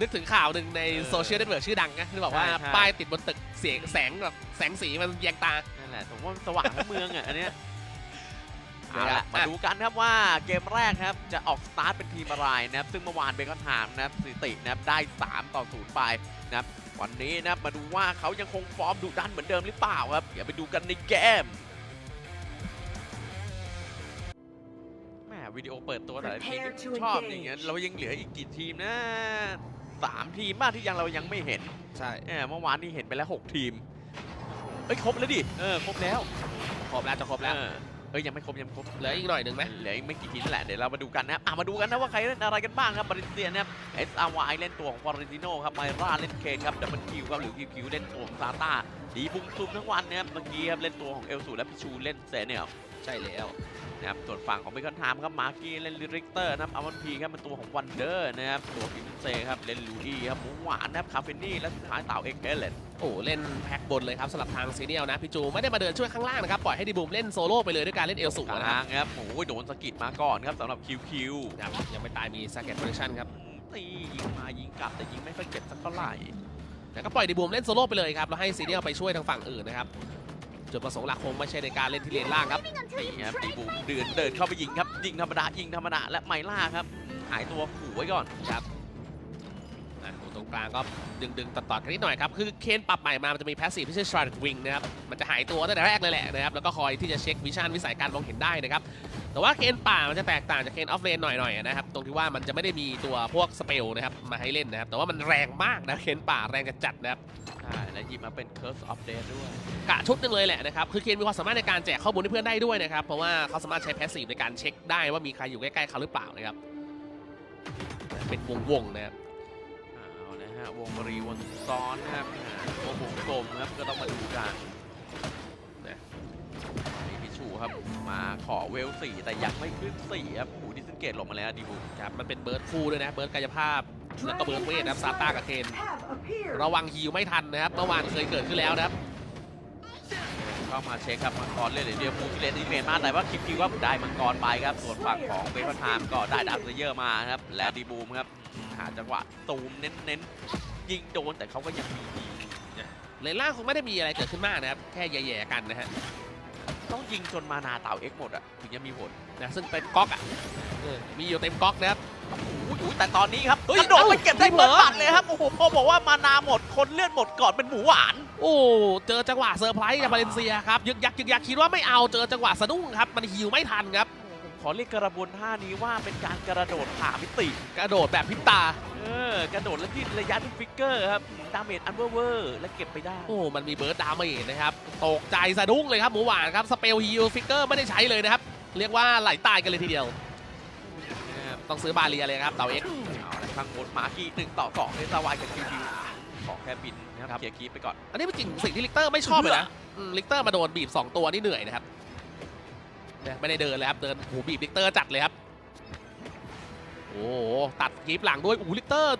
นึกถึงข่าวหนึ่งในเออโซเชียลเน็ตเวิร์กชื่อดังนะที่บอกว่า ใช่ใช่ ป้ายติดบนตึกเสียงแสงแบบแสงสีมันแยงตา นั่นแหละผมว่ามันสว่างทั้งเมืองอะ อันเนี้ยเอานะครัละบมาดูกันครับว่าเกมแรกครับจะออกสตาร์ทเป็นทีมอะไรนะครับ ซึ่งเมื่อวานเบคอนไทม์นะครับสถิตินะครับได้ 3 ต่อ 0 ไปนะครับ วันนี้นะครับมาดูว่าเขายังคงฟอร์มดุดันเหมือนเดิมหรือเปล่าครับเดี๋ยวไปดูกันในเกมแหมวิดีโอเปิดตัวแต่ละทีม Prepare to ชอบ engage อย่างเงี้ยเรายังเหลืออีกกี่ทีมนะ สามทีมมากที่ยังเรายังไม่เห็นใช่แหมเมื่อวานนี้เห็นไปแล้วหกทีมเอ้ยครบแล้วดิเออครบแล้วครบแล้วจะครบแล้วเออเอ้ยยังไม่ครบยังไม่ครบเหลืออีกหน่อยหนึ่งไหมเหลืออีกไม่กี่ทีนั่นแหละเดี๋ยวเรามาดูกันนะครับอะมาดูกันนะว่าใครเล่นอะไรกันบ้างครับบริเซียนะครับ SRY เล่นตัวของฟอร์เรนติโนครับไมราเล่นเคนครับดับเบิลคิวครับหรือคิวคิวเล่นตัวของซาต้า ดีบุ้มซุมทั้งวันนะครับเมื่อกี้ครับเล่นตัวของเอลสูและพิชูเล่นเซเนียลใช่แล้วนะครับส่วนฝั่งของเบคอนไทม์ครับมาร์กี้เล่นลิริกเตอร์นะครับอวันพีครับเป็นตัวของวันเดอร์นะครับตัวพิมเซครับเล่นลูดี้ครับหมูหวานนะครับคาเฟนี่และสุดท้ายเต่าเอ็กเอเลนโอ้เล่นแพ็คบนเลยครับสำหรับทางซีเนียลนะพี่จูไม่ได้มาเดินช่วยข้างล่างนะครับปล่อยให้ดีบูมเล่นโซโล่ไปเลยด้วยการเล่นเอลสูกนะคลารับงครับโอ้ยโดนสะกิดมาก่อนครับสำหรับคิวคิวครับยังไม่ตายมีสเก็ตโปรดักชั่นครับตียิงมายิงกลับแต่ยิงไม่ค่อยเก็บสักเท่าไหร่ แต่ก็ปล่อยดีบูมเล่นโซโล่ไปเลยครับแล้วให้ซีเนียลไปช่วยทางฝั่งอื่นนะครับจุดประสงค์หลักคงไม่ใช่ในการเล่นที่เลนล่างครับนี่ครับดีบูมเดินเดินเข้าไปยิงครับยิงธรรมดายิงธรรมดาและไมล่าครับหายตัวขู่ไว้ก่อนครับ กลางก็ดึงดึงๆตัดตัดๆกันนิดหน่อยครับ คือเคนปรับใหม่มา มันจะมีแพสซีฟที่ชื่อ s t r a t Wing นะครับ มันจะหายตัวตั้งแต่แรกเลยแหละนะครับ แล้วก็คอยที่จะเช็ควิชั่นวิสัยการมองเห็นได้นะครับ แต่ว่าเคนป่ามันจะแตกต่างจากเคนออฟเลนหน่อยๆนะครับ ตรงที่ว่ามันจะไม่ได้มีตัวพวกสเปลนะครับมาให้เล่นนะครับ แต่ว่ามันแรงมากนะเคนป่าแรงจัดๆนะครับ ใช่และหยิบมาเป็น Curse of Death ด้วยกะชุดหนึงเลยแหละนะครับ คือเคนมีความสามารถในการแจกข้อมูลให้เพื่อนได้ด้วยนะครับ เพราะว่าเขาสามารถใช้แพสซีฟในการเช็คได้ว่ามีใครอยู่ใกล้ๆเขาหรือเปล่านะครับ เป็นวงๆนะครับเอานะ ฮะวงรีวนซ้อนนะครับอ่าวงวงกลมครับก็ต้องมาดูกันนะนี่พิชูครับมาขอเวลสี่แต่ยังไม่ขึ้นสี่ครับโอ้โหดิสเกตหลบมาแล้วดีบูครับมันเป็นเบิร์ดคู่ด้วยนะเบิร์ดกายภาพแล้วก็เบิร์ดเวทนะครับซาต้ากับเคน have appeared. ระวังฮิวไม่ทันนะครับเมื่อวานเคยเกิดขึ้นแล้วนะครับเข้ามาเช็คครับมังกรเล่นเดียวฟูที่เลนที่เมนมาแต่ว่าคิดคิดว่าได้มังกรไปครับส่วนฝั่งของเบคอนไทม์ก็ได้ดับเยอร์มาครับและดีบูมครับ หาจังหวะตูมเน้นๆ ยิงโดนแต่เขาก็ยังมีดีเลนล่างคงไม่ได้มีอะไรเกิดขึ้นมากนะครับ แค่แย่ๆกันนะฮะ ต้องยิงจนมานาเต่าเอ็กหมดอะ ถึงจะมีผลนะซึ่งเป็นก๊อกอะเออมีอยู่เต็มก๊อกนะครับอุ้ยอุ้ยแต่ตอนนี้ครับเฮ้ยกระโดดไปเอ้าเก็บได้ไม่เปิดเหรอบัตรเลยครับ โอ้โหพอบอกว่ามานาหมดคนเลือดหมดก่อนเป็นหมูหวาน โอ้เจอจังหวะเซอร์ไพรส์จากบาเลนเซียครับ ยึกยักยึกยักคิดว่าไม่เอาเจอจังหวะสะดุ้งครับ มันฮิวไม่ทันครับผม ขอเรียกกระบวนท่านี้ว่าเป็นการกระโดดผ่ามิติ กระโดดแบบพริบตา เออกระโดดแล้วยืดระยะด้วยฟิกเกอร์ครับดาเมจอันเวอร์เวอร์และเก็บไปได้ โอ้ มันมีเบิร์ดดาเมจนะครับ ตกใจสะดุ้งเลยครับหมูหวานครับ สเปลฮิลฟิกเกอร์ไม่ได้ใช้เลยนะครับ เรียกว่าไหลตายกันเลยทีเดียว ต้องซื้อบาเรียเลยครับเต่าเอ็กซ์เอาละข้างบนมากี้หนึ่งต่อสองในสวายกับคิวคิวขอแค่บินนะครับเคลียร์คีปไปก่อน อันนี้เป็นจริงสิ่งที่ลิกเตอร์ไม่ชอบเลยนะอืมลิกเตอร์มาโดนบีบ 2 ตัวนี่เหนื่อยนะครับเนี่ย ไม่ได้เดินเลยครับ เดินหูบีบลิกเตอร์จัดเลยครับ โอ้ตัดกีบหลังด้วยโอ้ลิกเตอร์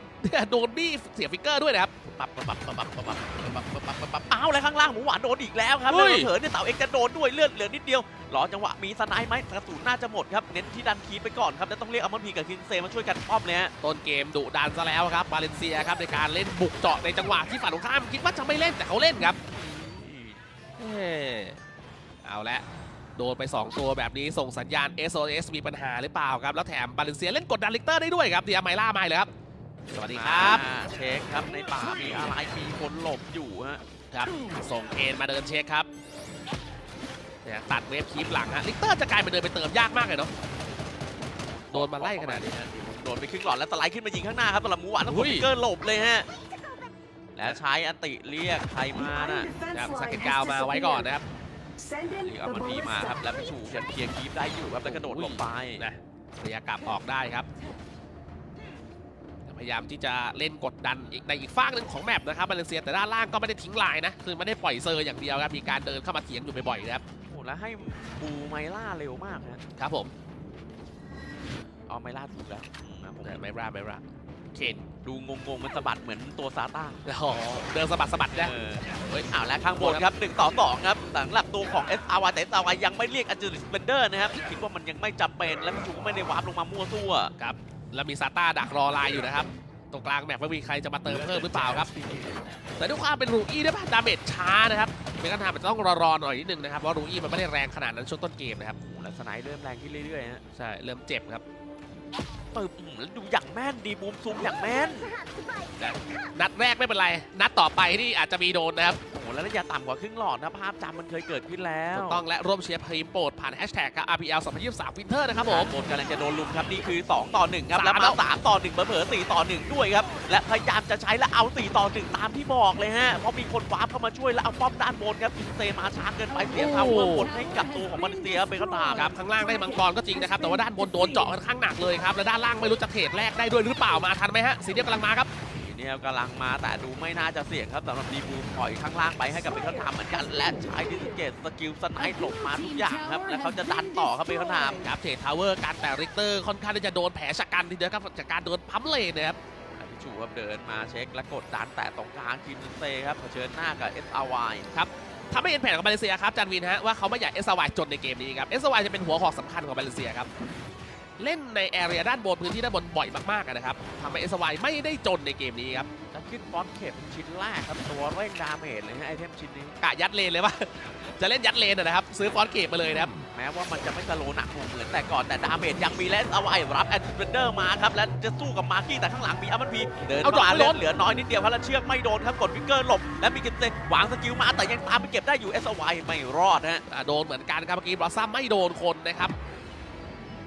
โดนบี้เสียฟิกเกอร์ด้วยนะครับปับปับปับปับปับปับปับปับปับปับปับปับอ้าวแล้วข้างล่างหมูหวานโดนอีกแล้วครับเฮ้แล้วเผลอเนี่ยเต่าเอ็กจะโดนด้วยเลือดเหลือนิดเดียวรอจังหวะมีสไนไหมกระสุนน่าจะหมดครับ เน้นที่ดันคีปไปก่อนครับ แล้วต้องเรียกอัลมอนพีกับคินเซมาช่วยกันป้อมเลยฮะต้นเกมดุดันซะแล้วครับบาเลนเซียครับในการเล่นบุกเจาะในจังหวะที่ฝ่ายตรงข้ามคิดว่าจะไม่เล่นแต่เขาเล่นครับเอาละ โดนไป 2 ตัวแบบนี้ส่งสัญญาณ SOS มีปัญหาหรือเปล่าครับ แล้วแถมบาเลนเซียเล่นกดดันลิกเตอร์ได้ด้วยครับเดียไมล่ามาเลยครับ สวัสดีครับ อ่าเช็คครับในป่ามีอะไรมีคนหลบอยู่ฮะครับ ส่งเคนมาเดินเช็คครับเนี่ยตัดเวฟคีปหลังฮะลิกเตอร์จะกลายเป็นเดินไปเติมยากมากเลยเนาะโดนมาไล่ขนาดนี้ฮะโดนไปครึ่งหลอดแล้วสไลด์ขึ้นมายิงข้างหน้าครับสำหรับหมูหวานต้องอุ้กดยฟิกเกอร์หลบเลยฮะและใช้อันติเรียกใคร The มาน่ะ iron ครับ defense สเก็ต line กาว has มาไว้ก่อนนะครับ Send in เรียก the อัลมอนพีมาครับ ballista. แล้วพิชูยังเคลียร์คีปได้อยู่ครับแล้วกระโดดหลบไปนะเรียกลับออกได้ครับ พยายามที่จะเล่นกดดันอีกในอีกฝากหนึ่งของแมปนะครับบาเลนเซียแต่ด้านล่างก็ไม่ได้ทิ้งลายนะคือไม่ได้ปล่อยเซอร์อย่างเดียวครับมีการเดินเข้ามาเถียงอยู่บ่อยๆนะครับโอ้แล้วให้บูไมล่าเร็วมากฮะครับผมเอาไมล่าถูกแล้วนะผมแต่ไม่ราไม่ราเคน ดูงงๆมันสะบัดเหมือนตัวซาต้าอ๋อเดินสะบัดสะบัดนะเออเฮ้ยอ้าวแล้วข้างบนครับหนึ่งต่อสองครับสำหรับตัวของ S R Y แต่ S R Y ยังไม่เรียก a n g e l i s Splendor นะครับคิดว่ามันยังไม่จำเป็นและพิชูก็ไม่ได้วาร์ปลงมามั่วซั่วครับแล้วมีซาต้าดักรอลายอยู่นะครับ ตรงกลางแมปว่ามีใครจะมาเติมเพิ่มหรือเปล่าครับ แต่ด้วยความเป็นรูอี้ด้วยป่ะดาเมจช้านะครับเมกันทามมันต้องรอๆหน่อยนิดนึงนะครับเพราะรูอี้มันไม่ได้แรงขนาดนั้นช่วงต้นเกมนะครับโอ้โหแล้วสไนด์เริ่มแรงขึ้นเรื่อยๆฮะใช่เริ่มเจ็บครับ ตึบอื้อหือแล้วดูอย่างแม่นดีบูมซูมอย่างแม่นนัดแรกไม่เป็นไร นัดต่อไปนี่อาจจะมีโดนนะครับโอ้โหแล้วระยะต่ำกว่าครึ่งหลอดนะภาพจำมันเคยเกิดขึ้นแล้วถูกต้องและร่วมเชียร์พรีมโปรดผ่านแฮชแท็กกับ RPL 2023 Winter นะครับผมบนกำลังจะโดนลุมครับ นี่คือ 2 ต่อ 1 ครับสามแล้วแล้มาว3ต่อ 1เผลอๆ4ต่อ 1 ด้วยครับ และพยายามจะใช้แล้วเอา 4 ต่อ 1 ตามที่บอกเลยฮะเพราะมีคนวาร์ปเข้ามาช่วยแล้วเอาป้อมด้านบนครับอินเซมาช้าเกินไปเสียทาวเวอร์บนให้กับตัวของมาเลเซียไปก็ตามครับข้างล่างได้มังกรก็จริงนะครับแต่ว่าด้านบนโดนเจาะค่อนข้างหนักเลยครับและด้านล่างไม่รู้จะเทรดแรกได้ด้วยหรือเปล่ามาทันไหมฮะสีเดียวกำลังมาครับทีนี้กำลังมาแต่ดูไม่น่าจะเสี่ยงครับสำหรับดีบูมปล่อยข้างล่างไปให้กับเบคอนทามเหมือนกันและใช้ดิสเกตสกิลสไนด์หลบมาทุกอย่างครับและเขาจะดันต่อครับเบคอนทามครับเทรดทาวเวอร์การแต่ริกเตอร์ค่อนข้างที่จะโดนแผลชะกันทีเดียวครับจากการโดนพัมเลนนะครับพิชูครับเดินมาเช็คและกดดันแต่ตรงกลางคิมเซนเซครับเผชิญหน้ากับ SRY ทำให้เห็นแผนของมาเลเซียครับจันวินฮะว่าเขาไม่อยากเอสวายจนในเกมนี้ครับเอสวายจะเป็นหัวหอกสำคัญของมาเลเซียครับ เล่นในแอเรียด้านบนพื้นที่ด้านบนบ่อยมากๆอะนะครับทำให้เอสวายไม่ได้จนในเกมนี้ครับจะขึ้นฟอนต์เข็มชิ้นแรกครับตัวเร่งดาเมจเลยฮะไอเทมชิ้นนี้กะยัดเลนเลยว่าจะเล่นยัดเลนอะนะครับ ซื้อฟอนต์เกตมาเลยนะครับแม้ว่ามันจะไม่สโลว์หนักหน่วงเหมือนแต่ก่อนแต่ดาเมจยังมีและเอาไว้รับแอนติเดอร์มาครับและจะสู้กับมาร์กี้แต่ข้างหลังมีอัมมันพีเดินเอาดอกมาไม่เลืล้อนดเหลือน้อยนิดเดียวครับแล้วเชือกไม่โดนครับกดฟิกเกอร์หลบและมีกินเซวางสกิลมาแต่ยังตามไปเก็บได้อยู่ SY ไม่รอดฮะอ่าโดนเหมือนกันครับเมื่อกี้บลอสซัมไม่โดนคนนะครับ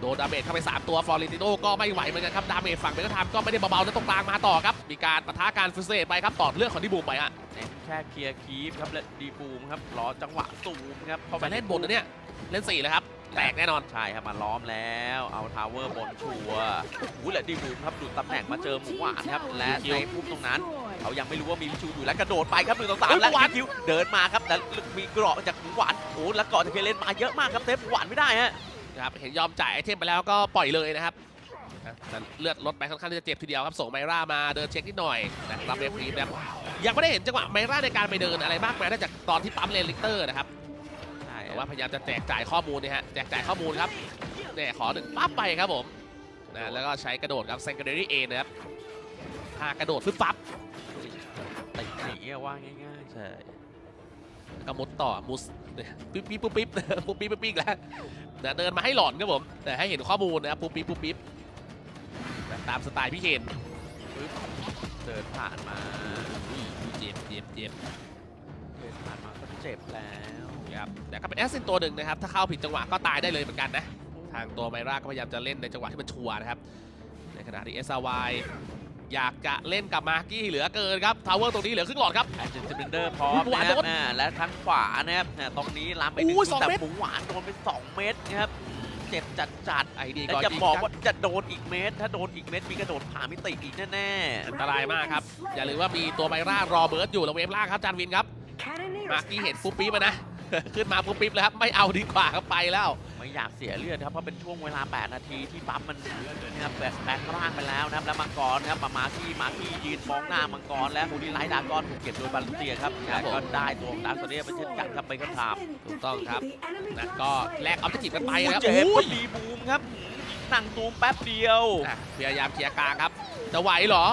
โดนดาเมจเข้าไป 3 ตัวฟลอริติโนก็ไม่ไหวเหมือนกันครับ ดาเมจฝั่งเบลทามก็ไม่ได้เบาๆนะตรงกลางมาต่อครับ มีการปะทะการฟิเศษไปครับต่อเรื่องของดิบูมไปฮะเน้นแค่เคลียร์คีฟครับและดีบูมครับรอจังหวะซูมครับเข้าไปจะเล่นบนนะเนี่ยเล่น4เลยครับแตกแน่นอนใช่ครับมาล้อมแล้ว เอาทาวเวอร์บนชัวร์โอ้โหและดีบูมครับดูดตำแหน่งมาเจอหมูหวานครับและในพุ่มตรงนั้นเขายังไม่รู้ว่ามีวิชูอยู่และกระโดดไปครับหนึ่งสองสามเฮ้ยและหวานคิวเดินมาครับแต่มีเกราะจากหมูหวานโอ้แล้วเกราะจากเคเลนมาเยอะมากครับเซฟหมูหวานไม่ได้ฮะ นะครับเห็นยอมจ่ายไอเทมไปแล้วก็ปล่อยเลยนะครับนะแต่เลือดลดไปค่อนข้างที่จะเจ็บทีเดียวครับส่งไมร่ามาเดินเช็คนิดหน่อยนะครับเรฟรีนะครับยังไม่ได้เห็นจังหวะไมร่าในการไปเดินอะไรมากมายนอกจากตอนที่ปั๊มเลนลิกเตอร์นะครับใช่แต่ว่าพยายามจะแจกจ่ายข้อมูลเนี่ยฮะแจกจ่ายข้อมูลครับเนี่ยขอหนึ่งปั๊บไปครับผมนะแล้วก็ใช้กระโดดครับ secondary A นะครับท่ากระโดดฟึบฟับติดหนีอะว่าง่ายใช่แล้ว ก็มุดต่อมุสเนี่ยปิ๊บปิ๊บปุ๊บปิ๊บปุ๊บปิ๊บปุ๊บปิ๊บแล้วนะเดินมาให้หลอนครับผมแต่ให้เห็นข้อมูลนะครับปุ๊บปิ๊บปุ๊บปิ๊บแบบตามสไตล์พี่เคนๆเดินผ่านมาอุ้ยเจ็บเจ็บเจ็บเดินผ่านมาก็เจ็บแล้วครับแต่ก็เป็นแอสซินตัวหนึ่งนะครับ ถ้าเข้าผิดจังหวะก็ตายได้เลยเหมือนกันนะ ทางตัวไมร่าก็พยายามจะเล่นในจังหวะที่มันชัวร์นะครับ ในขณะที่ s อ y อยากจะเล่นกับมาร์กี้เหลือเกินครับทาวเวอร์ตรงนี้เหลือครึ่งหลอดครับ แอนเจนซิเดอร์พร้อมหวานนะครับโดนอ่าและทางขวานะครับอ่าตรงนี้ลามไปอุ้ยถึสองแต่เม็ด หมูหวานโดนไป2เม็ดนะครับเจ็บจัดจัดไอ้ดีๆแต่ก่อนจะจริงบอกจังว่าจะโดนอีกเม็ดถ้าโดนอีกเม็ดมีกระโดดผ่ามิติอีกแน่อันตรายมากครับ อย่าลืมว่ามีตัวไมร่ารอเบิร์ดอยู่แล้วเวฟล่างครับจานวินครับ มาร์กี้เห็นปุ๊บปิ๊บอะนะ ขึ้นมาปุ๊บปิ๊บเลยครับไม่เอาดีกว่าครับไปแล้วๆ ไม่อยากเสียเลือดครับเพราะเป็นช่วงเวลา 8 นาทีที่ปั๊มมันนะครับแบกแบกร่างไปแล้วนะครับแล้วมังกรนะครับมามาที่มาที่ยืนมองหน้ามังกรและฮูดี้ไลท์ดากอนถูกเก็บโดยบาลูเซียครับครับแต่ก็ได้ตัวของดาวโซเดียเป็นเช่นกันครับไปก็ทำถูกต้องครับนะก็แลกออบเจกตีฟกันไปนะครับเจ็บอุ้ก็ยดีบูมครับนั่งตูมแป๊บเดียว อะพยายามเคลียร์กลางครับจะไหวเหรอ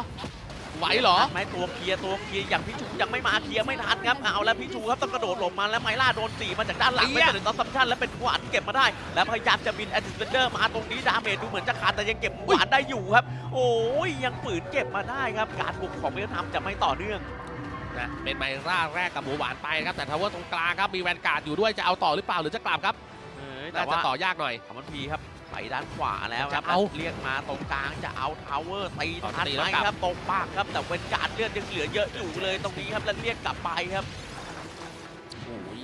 ไหวเหรอไม้ตัวเคลียร์ตัวเคลียร์อย่างพี่ชูยังไม่มาเคลียร์ไม่ทันครับเอาแล้วพี่ชูครับต้องกระโดดหลบมาแล้วไมล่าโดนตีมาจากด้านหลังเอี้ไม่ยเป็นตัดซัมชันแล้วเป็นหวานเก็บมาได้ แล้วพยายามจะบินแอนติสเดอร์มาตรงนี้ดาเมจดูเหมือนจะขาดแต่ยังเก็บหวานได้อยู่ครับ โอ้ยยังฝืนเก็บมาได้ครับ การบุกของเวียดนามจะไม่ต่อเนื่องนะเป็นไมร่าแรกกับหมูหวานไปครับแต่ทาวเวอร์ตรงกลางครับมีแวนการ์ดอยู่ด้วยจะเอาต่อหรือเปล่าหรือจะกลับครับเอ้ยแต่น่าจะว่าต่อยากหน่อยคามันพีครับ ไปด้านขวาแล้วครับจะเอาเรียกมาตรงกลางจะเอาทาวเวอร์ตีต่อทันตีไหแล้มวกลับครับตรงปากครับแต่เวนการ์ดเลือดยังเหลือเยอะอยู่เลยตรงนี้ครับแล้วเรียกกลับไปครับโอ้ย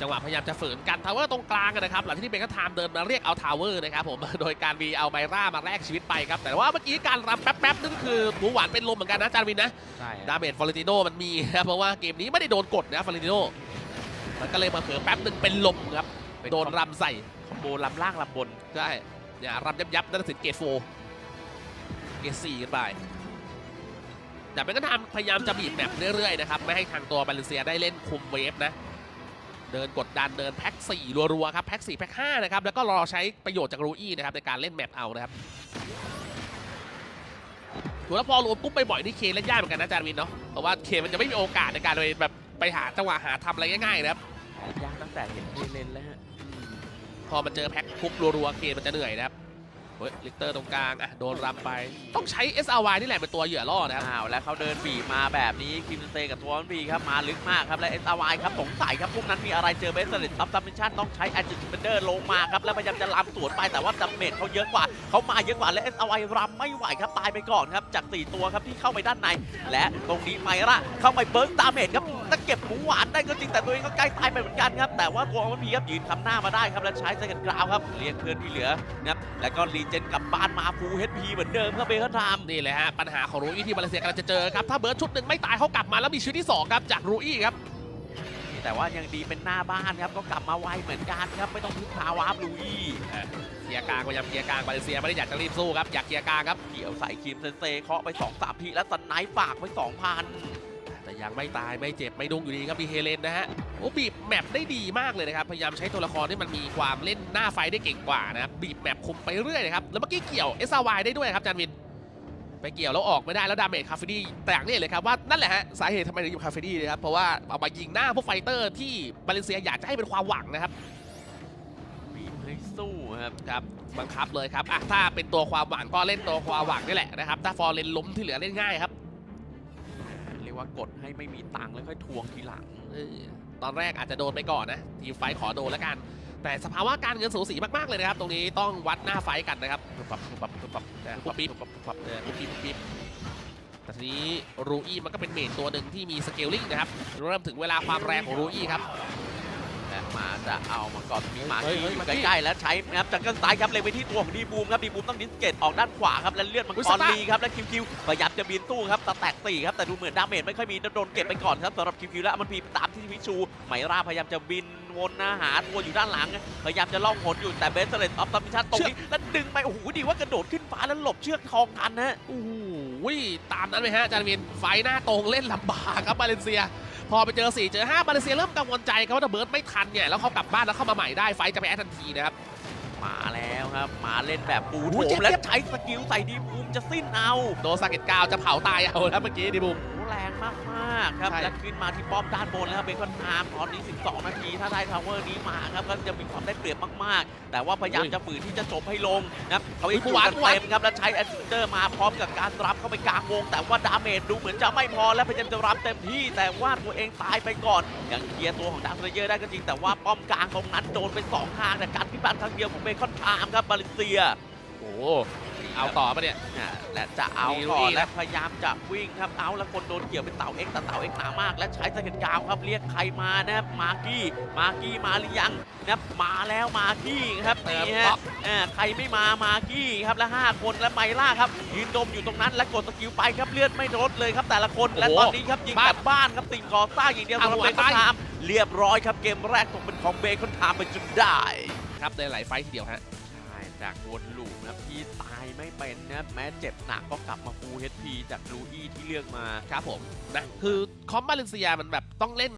จังหวะพยายามจะฝืนกันทาวเวอร์ตรงกลางอะนะครับ หลังจากที่เบคอนไทม์เดินมาเรียกเอาทาวเวอร์นะครับผมโดยการมีเอาไมร่ามาแลกชีวิตไปครับ แต่ว่าเมื่อกี้การรำแป๊บๆนั่นคือหมูหวานเป็นลมเหมือนกันนะจารวินนะใช่ดาเมจฟอร์ติโนมันมีครับเพราะว่าเกมนี้ไม่ได้โดนกดนะฟอร์ติโนมันก็เลยมาเผลอแป๊บหนึ่งเป็นลมครับโดนรำใส่คอม โบลำล่างลำบน ใช่ อย่ารำยับยับนั่นสินเกตโฟเกตสี่กันไป แต่เป็นก็ทำพยายามจะบีบแมปเรื่อยๆนะครับ ไม่ให้ทางตัวบาเลนเซียได้เล่นคุมเวฟนะ เดินกดดันเดินแพ็ค4รัวๆครับ แพ็ค4แพ็ค5นะครับ แล้วก็รอใช้ประโยชน์จากรูอี้นะครับในการเล่นแมปเอานะครับถือว่าพอรวมปุ๊บไปบ่อยนี่เคนเล่นยากเหมือนกันนะจารวินเนาะ เพราะว่าเคนมันจะไม่มีโอกาสในการไปแบบไปหาจังหวะหาทำอะไรง่ายๆนะครับยากตั้งแต่เห็นเฮเลนแล้วฮะ พอมันเจอแพ็คคุบรัวๆเคนมันจะเหนื่อยนะครับเฮ้ยลิกเตอร์ตรงกลางอะโดนรำไป ต้องใช้ SRY นี่แหละเป็นตัวเหยื่อล่อนะครับอ้าวแล้วเขาเดินบีมาแบบนี้คิมเซกับทัวร์บีครับมาลึกมากครับและเอสาวครับสงสัยครับพวกนั้นมีอะไรเจอเบสเลตซับซับมิชชั่นต้องใช้แอดจิตเบนเดอร์ลงมาครับแล้วพยายามจะลำสวนไปแต่ว่าดาเมจเขาเยอะกว่าเขามาเยอะกว่าและเอสาวรำไม่ไหวครับตายไปก่อนครับจาก 4 ตัวครับที่เข้าไปด้านใน และตรงนี้ไมระเข้าไปเบิร์กดาเมจครับ ถ้าเก็บหมูหวานได้ก็จริงแต่ตัวเองก็ใกล้ตายไปเหมือนกันครับ แต่ว่าตัวมันพีครับยืนคำหน้ามาได้ครับและใช้เซกันกราวครับเรียกเพื่อนที่เหลือนะครับแล้วก็รีเจนกลับบ้านมาฟูเฮดพีเหมือนเดิมครับเบคอนไทม์นี่เลยฮะปัญหาของรูอี้ที่มาเลเซียกำลังจะเจอครับถ้าเบิร์ดชุดหนึ่งไม่ตายเขากลับมาแล้วมีชีวิตที่สองครับจากรูอี้ครับแต่ว่ายังดีเป็นหน้าบ้านครับก็กลับมาไวเหมือนกันครับไม่ต้องพึ่งพาวาร์บลูอี้เคลียร์กลางพยายามเคลียร์กลางมาเลเซียไม่ได้อยากจะรีบสู้ครับอยากเคลียร์กลางครับเกี่ยวใส่ครีมเซนเซเคาะไป2อสามทีแล้วสไนป์ฝากไป2,000 แต่ยังไม่ตายไม่เจ็บไม่ดุ้งอยู่ดีครับมีเฮเลนนะฮะโอ้บีบแมปได้ดีมากเลยนะครับพยายามใช้ตัวละครที่มันมีความเล่นหน้าไฟได้เก่งกว่านะครับบีบแมปคุมไปเรื่อยนะครับแล้วเมื่อกี้เกี่ยว s อ y ได้ด้วยครับจานวิน ไปเกี่ยวแล้วออกไม่ได้แล้วดาเมจคาเฟดี้แต่อย่างนี้เลยครับว่านั่นแหละฮะสาเหตุทำไมถึงอยู่คาเฟดี้นะครับเพราะว่าเอามายิงหน้าพวกไฟเตอร์ที่มาเลเซียอยากจะให้เป็นความหวังนะครับบีบให้สู้ครับครับบังคับเลยครับอะถ้าเป็นตัวความหวังก็เล่นตัวความหวังนี่แหละนะครับถ้าฟอร์เรนล้มที่เหลือเล่นง่ายครับเรียก ว่ากดให้ไม่มีตังค์แล้วค่อยทวงทีหลังเออตอนแรกอาจจะโดนไปก่อนนะ ทีมไฟท์ขอโดนแล้วกัน แต่สภาวะการเงินสูสีมากๆเลยนะครับ ตรงนี้ต้องวัดหน้าไฟท์กันนะครับปุ๊บปั๊บปุ๊บปั๊บปุ๊บปั๊บนะปุ๊บปิ๊บปุ๊บปั๊บเออปุ๊บปิ๊บปุ๊บปิ๊บแต่ทีนี้รูอี้มันก็เป็นเมจตัวหนึ่งที่มีสเกลลิ่งนะครับเริ่มถึงเวลาความแรงของรูอี้ครับและมา จะเอามาก่อนมีหมาเฮ้ยที่เฮ้ยอยู่มาใกที่ล้ๆแล้วใช้นะครับจากด้านซ้ายครับเลยไปที่ตัวของดีบูมครับดีบูมต้องดิสเกตออกด้านขวาครับและเลือดมังอุ๊ยกสรตาร์ลีครับและคิวคิวพยายามจะบินตู้ครับสแต็กสี่ครับแต่ดูเหมือนดาเมจไม่ค่อยมีโดนเก็บไปก่อนครับสำหรับคิวคิวและมันพีตามที่วิชูไหมราพยายามจะบินวนนะหาตัวอยู่ด้านหลัง พยายามจะล่องหนอยู่แต่เบสเลตออฟตัมมิชันตรงนี้แล้วดึงไปโอ้โหดีว่ากระโดดขึ้นฟ้าแล้วหลบเชือกทองทันนะโอ้โหตามนั้นไหมฮะอาจารย์วินไฟท์หน้าตรงเล่นลำบากครับมาเลเซีย พอไปเจอ 4 เจอ 5 มาเลเซียเริ่มกังวลใจครับว่าถ้าเบิร์ดไม่ทันเนี่ย แล้วเขากลับบ้านแล้วเข้ามาใหม่ได้ไฟจะไปแอดทันทีนะครับ มาแล้วครับมาเล่นแบบปูโอ้โถโหเจ็บมและใช้สกิลใส่ดีบูมจะสิ้นเอา โดนสาเกตกาวจะเผาตายเอาแล้วเมื่อกี้ดีบุม แรงมากมากๆครับ ใช่ และขึ้นมาที่ป้อมด้านบนแล้วครับเบคอนไทม์ตอนนี้ 12 นาที ถ้าได้ทาวเวอร์นี้มาครับก็จะมีความได้เปรียบมากๆ แต่ว่าพยายามจะฝืนที่จะจบให้ลงนะครับเขาอีกอุ๊ตัยวหวานกันเต็มครับ แล้วใช้แอดเดอร์มาพร้อมกับการรับเข้าไปกลางวง แต่ว่าดาเมจดูเหมือนจะไม่พอและพยายามจะรับเต็มที่ แต่ว่าตัวเองตายไปก่อนยังเคลียร์ตัวของดาร์เยอร์ได้ก็จริงแต่ว่าป้อมกลางตรงนั้นโดนไปสองทางแต่การพิบัติครั้งเดียวของเบคอนไทม์ครับมาเลเซีย โอ้โห เอาต่อปะเนี่ย อ่าและจะเอามีก่อลุนยนะและพยายามจะวิ่งครับเอาแล้วคนโดนเกี่ยวเป็นเต่าเอ็กซ์แต่เต่าเอ็กซ์หนามาก และใช้สเก็ตกาวครับเรียกใครมานะครับมากี้มากี้มาหรือยังนะครับมาแล้วมากี้ครับเตินี่มฮะเกาะอ่าใครไม่มา มากี้ครับและห้าคนและไมล่าครับ ยืนดมอยู่ตรงนั้นและกดสกิลไปครับเลือดไม่ลดเลยครับแต่ละคนและตอนนี้ครับยิงบ้านแบบบ้านครับสิ่งก่อสร้างอย่างเดียวเอาสำหรับหัวเบคอนตายไทม์เรียบร้อยครับเกมแรกตกเป็นของเบคอนไทม์ไปจนได้ ครับในหลายไฟท์ทีเดียวฮะ ใช่จากวนลูปนะครับที่ตาย ไม่เป็นนะแม้เจ็บหนักก็กลับมาฟูลเฮดพีจากลูอี้ที่เลือกมาครับผมนะคือคอมมาเลเซียมันแบบต้องเล่น